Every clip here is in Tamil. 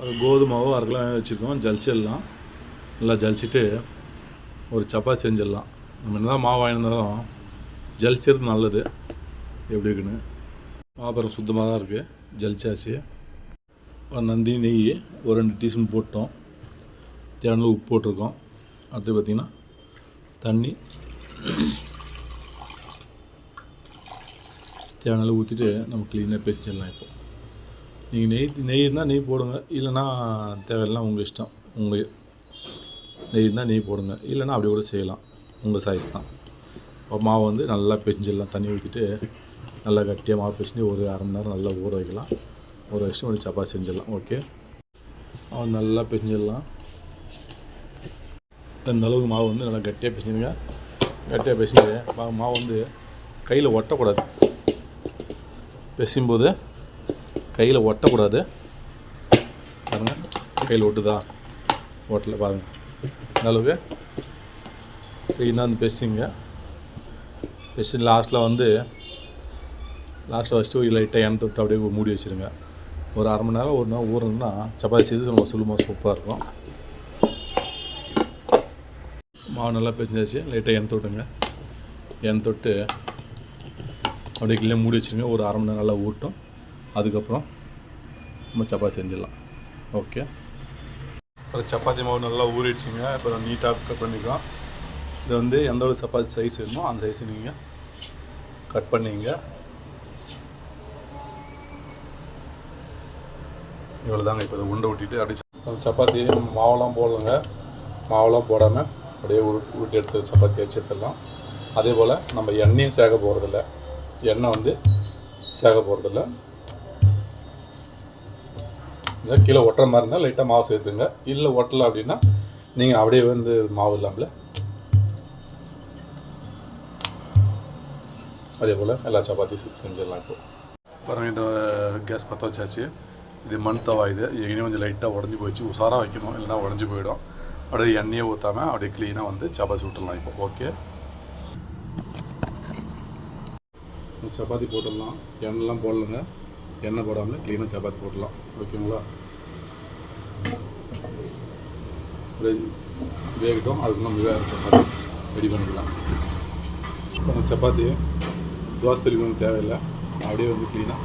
ஒரு கோதுமாவோ அரைக்கலாம் வச்சுருக்கோம். ஜலிச்சிடலாம். நல்லா ஜலிச்சிட்டு ஒரு சப்பாத்தி செஞ்சிடலாம். நம்ம என்ன தான் மாவு வாங்கியிருந்தாலும் ஜலிச்சிறது நல்லது. எப்படி இருக்குன்னு. பாப்பரம் சுத்தமாக தான் இருக்குது ஜலிச்சாச்சு. ஒரு நந்தி நெய் ஒரு ரெண்டு டீஸ்பூன் போட்டோம். தேவையான உப்பு போட்டிருக்கோம். அடுத்து பார்த்திங்கன்னா தண்ணி. தேவையான ஊற்றிட்டு நம்ம க்ளீனாக பேசிச்சிடலாம் இப்போ. நீங்கள் நெய் நெய் இருந்தால் நெய் போடுங்க. இல்லைன்னா தேவையில்லாம் உங்கள் இஷ்டம். உங்கள் நெய் இருந்தால் நெய் போடுங்க. இல்லைன்னா அப்படி கூட செய்யலாம். உங்கள் சாய்ஸ் தான். இப்போ மாவு வந்து நல்லா பிசைஞ்சிடலாம் தண்ணி ஊற்றிட்டு நல்லா கட்டியாக மாவு பிசிஞ்சு ஒரு அரை மணி நேரம் நல்லா ஊற வைக்கலாம். ஊற வச்சுட்டு ஒரு சப்பாத்தி செஞ்சிடலாம். ஓகே அவன் நல்லா பிசிஞ்சிடலாம் இந்த அளவுக்கு மாவு வந்து நல்லா கட்டியாக பிசிஞ்சுங்க கட்டியாக பிசிஞ்சு மாவு வந்து கையில் ஒட்டக்கூடாது. பிசையும்போது கையில் ஒட்டக்கூடாது. பாருங்கள் கையில் ஒட்டுதா? ஒட்டல பாருங்கள் இந்த அளவுக்கு. க்ளீனாக வந்து பெசிங்க பெசி லாஸ்ட்டில் வந்து லாஸ்ட்டில் வச்சுட்டு லைட்டாக எண்ணெய் தொட்டு அப்படியே மூடி வச்சுருங்க. ஒரு அரை மணி நேரம் ஒரு நாள் ஊறணும்னா சப்பாத்தி செய்து நம்ம சுலுமாக சூப்பராக இருக்கும். மாவு நல்லா பெஞ்சாச்சு லைட்டாக எண்ணெய் தொட்டுங்க. எண்ணெய் தொட்டு அப்படியே கிளியாக மூடி வச்சுருங்க. ஒரு அரை மணி நேரம் நல்லா ஊட்டும் அதுக்கப்புறம் நம்ம சப்பாத்தி செஞ்சிடலாம். ஓகே அப்புறம் சப்பாத்தி மாவு நல்லா ஊறிடுச்சிங்க. அப்புறம் நீட்டாக கட் பண்ணிக்கலாம். இது வந்து எந்த ஒரு சப்பாத்தி சைஸ் வேணுமோ அந்த சைஸ் நீங்கள் கட் பண்ணிங்க. இவ்வளோ தாங்க இப்போ இதை உருண்டை ஊட்டிட்டு அப்படியே சப்பாத்தி மாவெல்லாம் போடலங்க. மாவெல்லாம் போடாமல் அப்படியே ஊட்டி எடுத்து சப்பாத்தி வச்சுருக்கலாம் அதே போல் நம்ம எண்ணெயும் சேர்க்க போகிறதில்ல எண்ணெய் வந்து சேர்க்க போகிறதில்ல இல்லை கீழே ஒட்டுற மாதிரி இருந்தால் லைட்டாக மாவு சேர்த்துங்க. இல்லை ஒட்டலை அப்படின்னா நீங்கள் அப்படியே வந்து மாவு இல்லாமல். அதே போல் எல்லா சப்பாத்தி செ- செஞ்சிடலாம் இப்போ. பாருங்க இந்த கேஸ் பற்ற வச்சாச்சு. இது மண் தவா இது. இனி கொஞ்சம் லைட்டாக உடஞ்சி போயிடுச்சு. உஷாராக வைக்கணும் இல்லைன்னா உடஞ்சி போயிடும். அப்படியே எண்ணெயை ஊற்றாமல் அப்படியே க்ளீனாக வந்து சப்பாத்தி சுட்டுடலாம் இப்போ. ஓகே சப்பாத்தி போட்டுடலாம். எண்ணெய்லாம் போடலங்க. எண்ணெய் போடாமல் க்ளீனாக சப்பாத்தி போட்டலாம் ஓகேங்களா? வேகட்டும். அதுக்கு நம்ம வேறு சப்பாத்தி ரெடி பண்ணிக்கலாம். இப்போ சப்பாத்தி தோசை திருப்பி தேவையில்லை. அப்படியே வந்து க்ளீனாக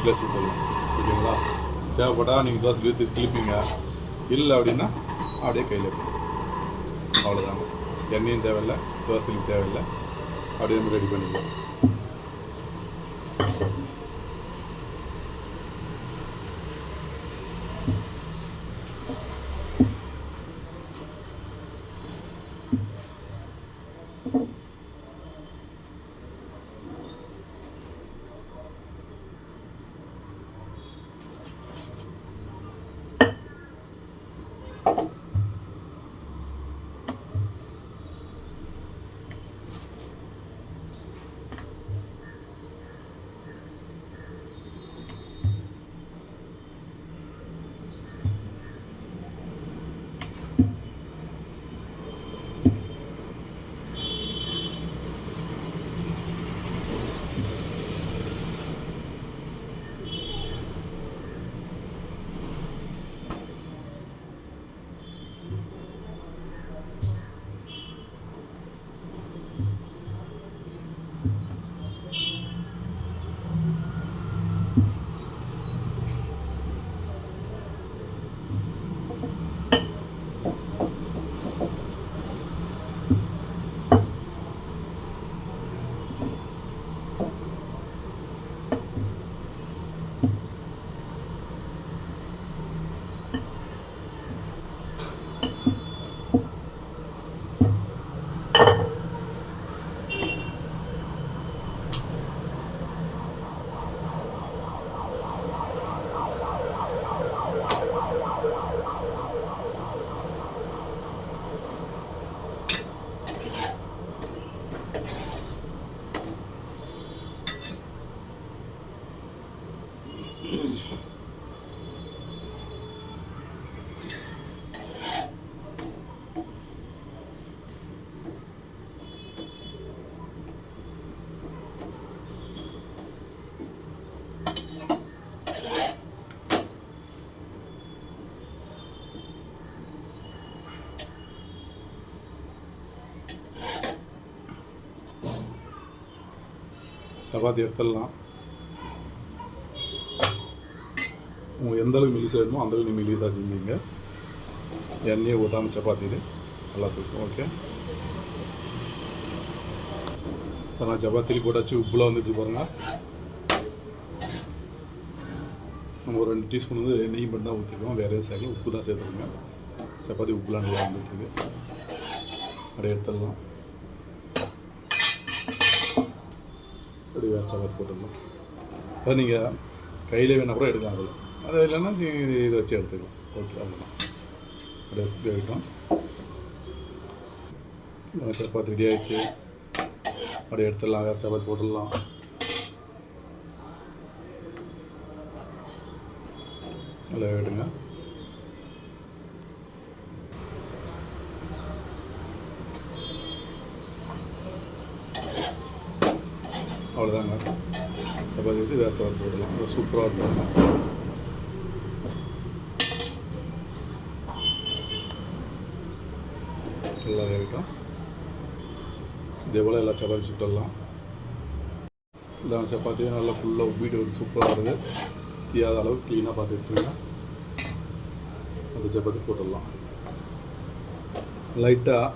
ப்ளேஸ் விட்டுடலாம். ஓகேங்களா? தேவைப்பட்டால் நீங்கள் தோசை திருப்பி திருப்பிங்க இல்லை அப்படின்னா அப்படியே கையில் அவ்வளோதாங்க எண்ணெயும் தேவையில்லை தோசை திருப்பி தேவையில்லை. அப்படியே நம்ம ரெடி பண்ணிக்கலாம். சப்பாத்தி எடுத்துடலாம். உங்களுக்கு எந்த அளவுக்கு மெலிசா வேணுமோ அந்த அளவுக்கு நீங்கள் மெலிசாக செஞ்சீங்க எண்ணெயை ஊற்றாமல் சப்பாத்தியில். நல்லா சுற்றும் ஓகே இப்போ நான் சப்பாத்தியில் போட்டாச்சு உப்புலாம் வந்துட்டு பாருங்க. நம்ம ஒரு ரெண்டு டீஸ்பூன் வந்து நெய் மட்டும் தான் ஊற்றிருக்கோம் வேறு எதுவும் சேர்க்கல. உப்பு தான் சேர்த்துருங்க சப்பாத்தி உப்புலாம் நல்லா வந்துட்டுருக்கு. அப்படியே எடுத்துடலாம். அப்படியே வேறு சப்பாத்தி போட்டுக்கலாம் அதை நீங்கள் கையில் வேணால் கூட எடுக்கலாம் அதில். அது இல்லைன்னா இது இதை வச்சு எடுத்துக்கலாம். ஓகே அவ்வளோதான் ரெசிபி ஆகிட்டோம் சப்பாத்தி ரெடி ஆகிடுச்சு அப்படியே எடுத்துடலாம். வேறு சப்பாத்தி போட்டுடலாம். நல்லா விடுங்க அவ்வளோதாங்க சப்பாத்தி ஊற்றி வேறு சப்பாத்தி போட்டுடலாம் சூப்பராக இருக்கும் நல்லா வேகட்டும் இதே போல் எல்லா சப்பாத்தி சுட்டலாம் இந்த சப்பாத்தியும் நல்லா ஃபுல்லாக உப்பிட்டு வந்து சூப்பராக இருக்குது தீயாத அளவு க்ளீனாக பார்த்து எடுத்துருங்க அந்த சப்பாத்தி போட்டுடலாம். லைட்டாக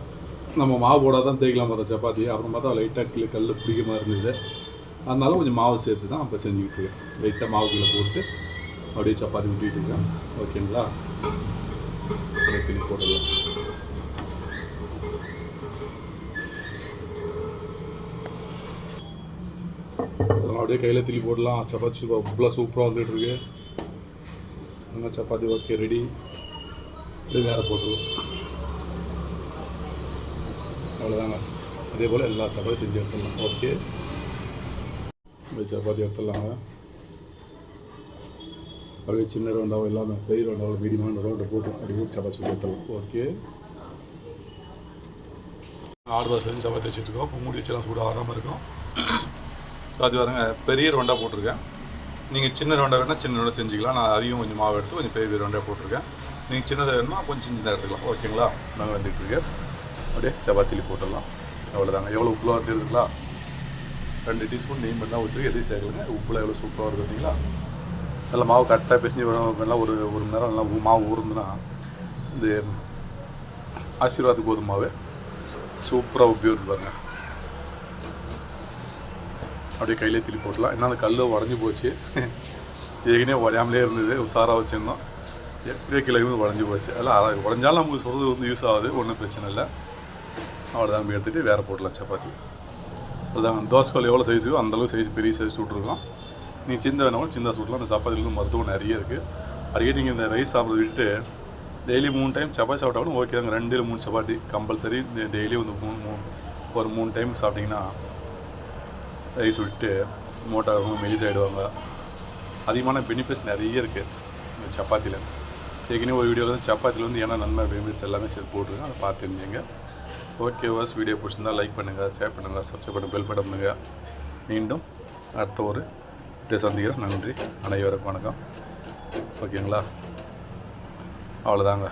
நம்ம மாவு போடாதான் தான் தேய்க்கலாம் பார்த்தா சப்பாத்தி. அப்புறம் பார்த்தா லைட்டாக கீழே கல் பிடிக்க மாதிரி இருந்தது. அதனால கொஞ்சம் மாவு சேர்த்து தான் அப்போ செஞ்சுக்கிட்டு இருக்கேன். லைட்டாக மாவு கீழே போட்டு அப்படியே சப்பாத்தி ஊட்டிகிட்டு இருக்கேன். ஓகேங்களா அப்படியே பின்னி அப்படியே கையில் திருப்பி போடலாம். சப்பாத்தி சூப்பர் ஃபுல்லாக சூப்பராக வந்துட்டு இருக்கு. அந்த சப்பாத்தி ஓகே ரெடி அப்படியே வேறு போட்டுருவோம் அவ்வளோதாங்க அதே போல் எல்லா சப்பாத்தி செஞ்சு எடுத்துடலாம். ஓகே இந்த சப்பாத்தி எடுத்துடலாங்க அப்படியே சின்ன ரவுண்டாகவும் இல்லாமல் பெரிய ரவுண்டாகவும் மீடியமான ரவுண்டை போட்டு அப்படி ஊற்றி சப்பாத்தி சுட்டு எடுத்துடலாம் ஓகே ஆறு வருஷத்துலேருந்து சப்பாத்தி வச்சுருக்கோம் இப்போ மூடி வச்சுலாம் சூடாக வராமல் இருக்கும். ஸோ அது பெரிய ரவுண்டாக போட்டிருக்கேன். நீங்கள் சின்ன ரவுண்டாக வேணால் சின்ன ரவுண்டாக செஞ்சுக்கலாம். நான் அதிகம் கொஞ்சம் மாவு எடுத்து கொஞ்சம் பெரிய ரவுண்டாக போட்டிருக்கேன். நீங்கள் சின்னதாக வேணுமா கொஞ்சம் சின்னதாக எடுத்துக்கலாம். ஓகேங்களா நாங்கள் வந்துட்டுருக்கேன் அப்படியே சப்பாத்திலி போட்டுடலாம். அவ்வளோதாங்க எவ்வளோ உப்புலாம் தெரியுதுங்களா? ரெண்டு டீஸ்பூன் நெய் மட்டும் தான் ஊற்றி எதையும் சேர்க்கலுங்க உப்புல எவ்வளோ சூப்பராக இருக்குது பார்த்தீங்களா? நல்லா மாவு கரெக்டாக பேசி நல்லா ஒரு ஒரு மணி நேரம் நல்லா மாவு ஊறுந்துன்னா இந்த ஆசீர்வாத கோதுமை மாவு சூப்பராக உப்பி பாருங்க. அப்படியே கையிலே திருப்பி போட்டலாம் என்ன அந்த கல் உடஞ்சி போச்சு. ஏற்கனவே உடையாமலே இருந்தது. உஷாராக வச்சுருந்தோம். எப்படியே கிலோ உடஞ்சி போச்சு. அதெல்லாம் உடஞ்சாலும் நமக்கு சொல்கிறது வந்து யூஸ் ஆகுது. ஒன்றும் பிரச்சனை இல்லை. அவ்வளோதான் நம்ம எடுத்துகிட்டு வேறு போடலாம் சப்பாத்தி. அதுதான் தோசைக்கல் எவ்வளோ சைஸுக்கோ அந்தளவு சைஸ் பெரிய சைஸ் சுட்டுருக்கோம் நீ சின்ன வேணாலும் சின்ன சுட்டலாம் அந்த சப்பாத்தியில் மருத்துவம் நிறைய இருக்குது அடிக்கடி நீங்கள் இந்த ரைஸ் சாப்பிட்றது விட்டு டெய்லி மூணு டைம் சப்பாத்தி சாப்பிட்டாலும் ஓகே தாங்க. ரெண்டு இல்லை மூணு சப்பாத்தி கம்பல்சரி டெய்லி வந்து மூணு மூணு ஒரு மூணு டைம் சாப்பிட்டிங்கன்னா ரைஸ் விட்டு மோட்டாக மெலிஸ் ஆகிடுவாங்க அதிகமான பெனிஃபிட்ஸ் நிறைய இருக்குது இந்த சப்பாத்தியில் ஏற்கனவே ஒரு வீடியோவில் வந்து சப்பாத்தியில் வந்து ஏன்னா நன்மை பெனிஃபிட்ஸ் எல்லாமே சேர்த்து போட்டிருக்கேன் அதை பார்த்துருந்தீங்க. ஓகே வாஸ் வீடியோ பிடிச்சிருந்தால் லைக் பண்ணுங்கள் ஷேர் பண்ணுங்கள் சப்ஸ்கிரைப் பண்ணி பெல் பட்டன் பண்ணுங்கள் மீண்டும் அடுத்த ஒரு டே சந்திக்கிறேன் நன்றி. அனைவருக்கும் வணக்கம். ஓகேங்களா அவ்வளோதாங்க.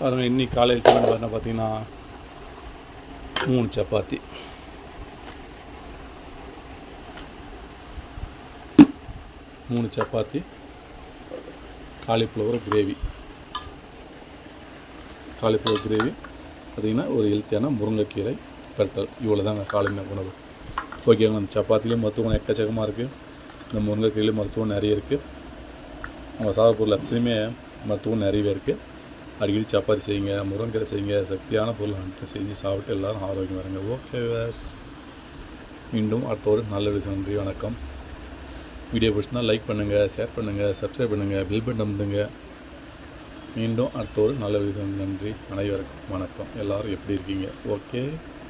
பாருங்கள் இன்னி காலையில் டிஃபன் பாருங்க பார்த்தீங்கன்னா மூணு சப்பாத்தி. மூணு chapati cauliflower gravy. Cauliflower gravy பார்த்திங்கன்னா ஒரு ஹெல்த்தியான முருங்கைக்கீரை பெட்டல் இவ்வளோ தாங்க காலையில் உணவு. ஓகேங்க அந்த சப்பாத்திலையும் மருத்துவம் எக்கச்சக்கமாக இருக்குது இந்த முருங்கைக்கீரையிலும் மருத்துவம் நிறைய இருக்குது நம்ம சாதப்பொருள் பொருள் அத்தனையுமே மருத்துவம் நிறையவே இருக்குது அடிக்கடி சப்பாத்தி செய்யுங்க முருங்கைக்கீரை செய்யுங்க சக்தியான பொருள் அனைத்து செஞ்சு சாப்பிட்டு எல்லாரும் ஆரோக்கியம் வருங்க ஓகே வேஸ் மீண்டும் அடுத்த ஒரு நல்ல விஷயம் நன்றி வணக்கம். வீடியோ பிடிச்சினா லைக் பண்ணுங்கள் ஷேர் பண்ணுங்கள் சப்ஸ்கிரைப் பண்ணுங்கள் பில் பட்டன் அமுத்துங்க. மீண்டும் அடுத்த ஒரு நல்ல விஷயம் நன்றி. அனைவருக்கும் வணக்கம். எல்லோரும் எப்படி இருக்கீங்க? ஓகே.